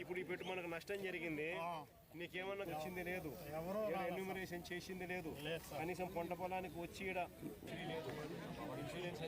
ఇప్పుడు ఈ పెట్టు మనకు నష్టం జరిగింది. నీకేమన్నా వచ్చింది లేదు. ఎన్యూమరేషన్ చేసింది లేదు. కనీసం పంట పొలానికి వచ్చి. ఇన్సూరెన్స్